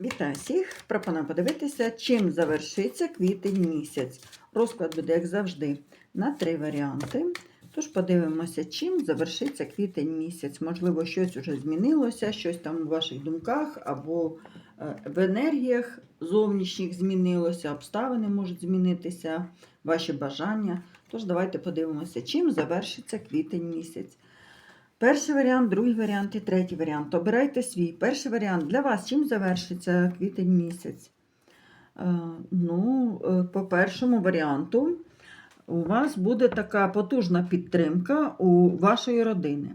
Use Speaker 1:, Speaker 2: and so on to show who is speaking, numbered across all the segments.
Speaker 1: Вітаю всіх! Пропоную подивитися, чим завершиться квітень місяць. Розклад буде, як завжди, на три варіанти. Тож подивимося, чим завершиться квітень місяць. Можливо, щось вже змінилося, щось там у ваших думках або е, в енергіях зовнішніх змінилося, обставини можуть змінитися, ваші бажання. Тож давайте подивимося, чим завершиться квітень місяць. Перший варіант, другий варіант і третій варіант. Обирайте свій. Перший варіант для вас чим завершиться квітень місяць? Е, Ну, е, по першому варіанту, у вас буде така потужна підтримка у вашої родини.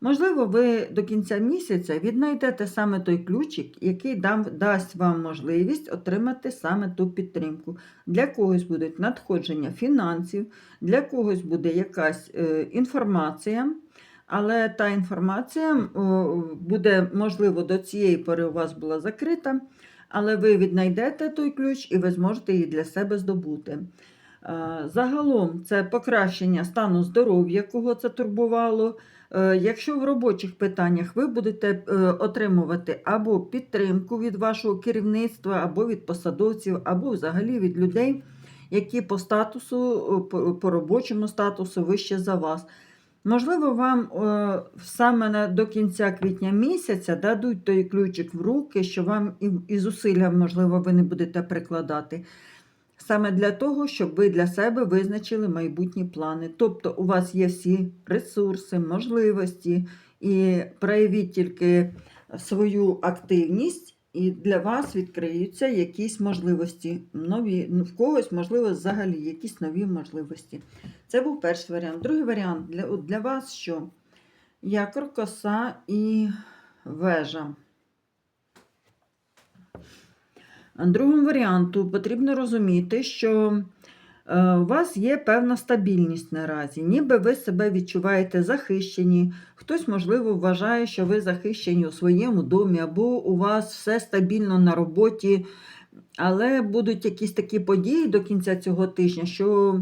Speaker 1: Можливо, ви до кінця місяця віднайдете саме той ключик, який дасть вам можливість отримати саме ту підтримку. Для когось будуть надходження фінансів, для когось буде якась е, інформація. Але та інформація буде, можливо, до цієї пори у вас була закрита, але ви віднайдете той ключ і ви зможете її для себе здобути. Е, Загалом це покращення стану здоров'я, кого це турбувало. Е, Якщо в робочих питаннях ви будете е, отримувати або підтримку від вашого керівництва, або від посадовців, або взагалі від людей, які по статусу, по робочому статусу вище за вас. Можливо, вам е, саме до кінця квітня місяця дадуть той ключик в руки, що вам і, і зусилля, можливо, ви не будете прикладати. Саме для того, щоб ви для себе визначили майбутні плани. Тобто у вас є всі ресурси, можливості, і проявіть тільки свою активність, і для вас відкриються якісь можливості. Нові, ну, в когось, можливо, взагалі якісь нові можливості. Це був перший варіант. Другий варіант для, для вас що? Якор, коса і вежа. Другому варіанту потрібно розуміти, що у вас є певна стабільність наразі, ніби ви себе відчуваєте захищені. Хтось, можливо, вважає, що ви захищені у своєму домі, або у вас все стабільно на роботі, але будуть якісь такі події до кінця цього тижня, що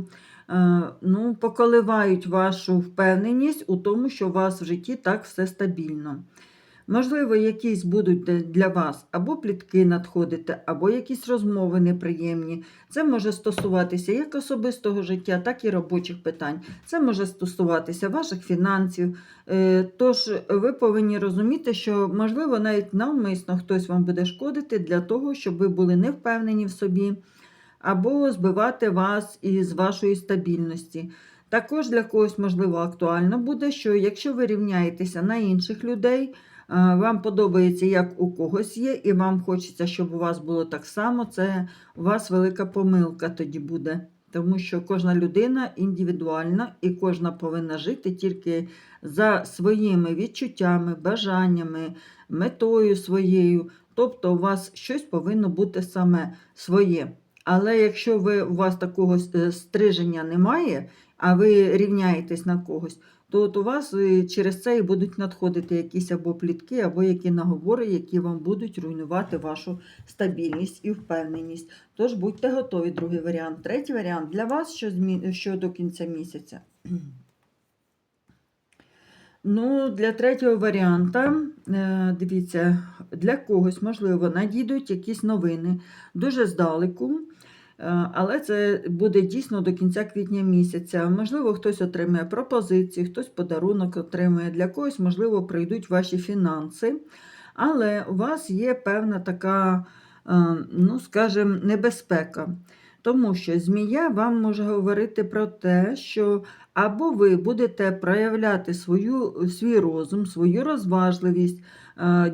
Speaker 1: е, ну, поколивають вашу впевненість у тому, що у вас в житті так все стабільно. Можливо, якісь будуть для вас або плітки надходити, або якісь розмови неприємні. Це може стосуватися як особистого життя, так і робочих питань. Це може стосуватися ваших фінансів. Е, Тож ви повинні розуміти, що, можливо, навіть навмисно хтось вам буде шкодити для того, щоб ви були не впевнені в собі, або збивати вас із вашої стабільності. Також для когось, можливо, актуально буде, що якщо ви рівняєтеся на інших людей, вам подобається, як у когось є, і вам хочеться, щоб у вас було так само, це у вас велика помилка тоді буде. Тому що кожна людина індивідуальна і кожна повинна жити тільки за своїми відчуттями, бажаннями, метою своєю. Тобто у вас щось повинно бути саме своє. Але якщо ви, у вас такого е, стриження немає, а ви рівняєтесь на когось, то от у вас е, через це і будуть надходити якісь або плітки, або які наговори, які вам будуть руйнувати вашу стабільність і впевненість. Тож будьте готові, другий варіант. Третій варіант для вас, що, змі... що до кінця місяця. Ну, для третього варіанта, е, дивіться, для когось, можливо, надійдуть якісь новини дуже здалеку. Е, Але це буде дійсно до кінця квітня місяця. Можливо, хтось отримає пропозиції, хтось подарунок отримає, для когось, можливо, прийдуть ваші фінанси. Але у вас є певна така, е, ну, скажімо, небезпека. Тому що змія вам може говорити про те, що або ви будете проявляти свою, свій розум, свою розважливість,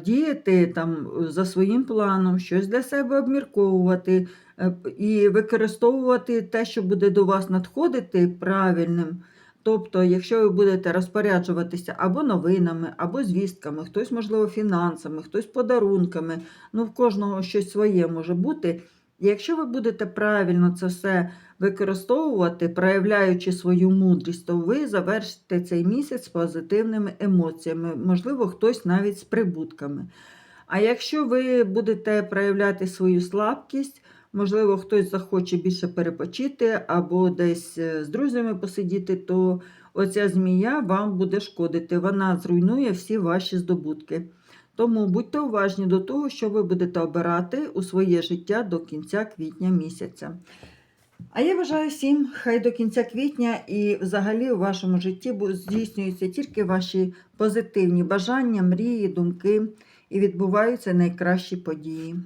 Speaker 1: діяти там за своїм планом, щось для себе обмірковувати е, і використовувати те, що буде до вас надходити правильним. Тобто, якщо ви будете розпоряджуватися або новинами, або звістками, хтось, можливо, фінансами, хтось подарунками, ну в кожного щось своє може бути. Якщо ви будете правильно це все використовувати, проявляючи свою мудрість, то ви завершите цей місяць з позитивними емоціями, можливо, хтось навіть з прибутками. А якщо ви будете проявляти свою слабкість, можливо, хтось захоче більше перепочити або десь е, з друзями посидіти, то оця змія вам буде шкодити. Вона зруйнує всі ваші здобутки. Тому будьте уважні до того, що ви будете обирати у своє життя до кінця квітня місяця. А я бажаю всім, хай до кінця квітня і взагалі у вашому житті здійснюються тільки ваші позитивні бажання, мрії, думки і відбуваються найкращі події.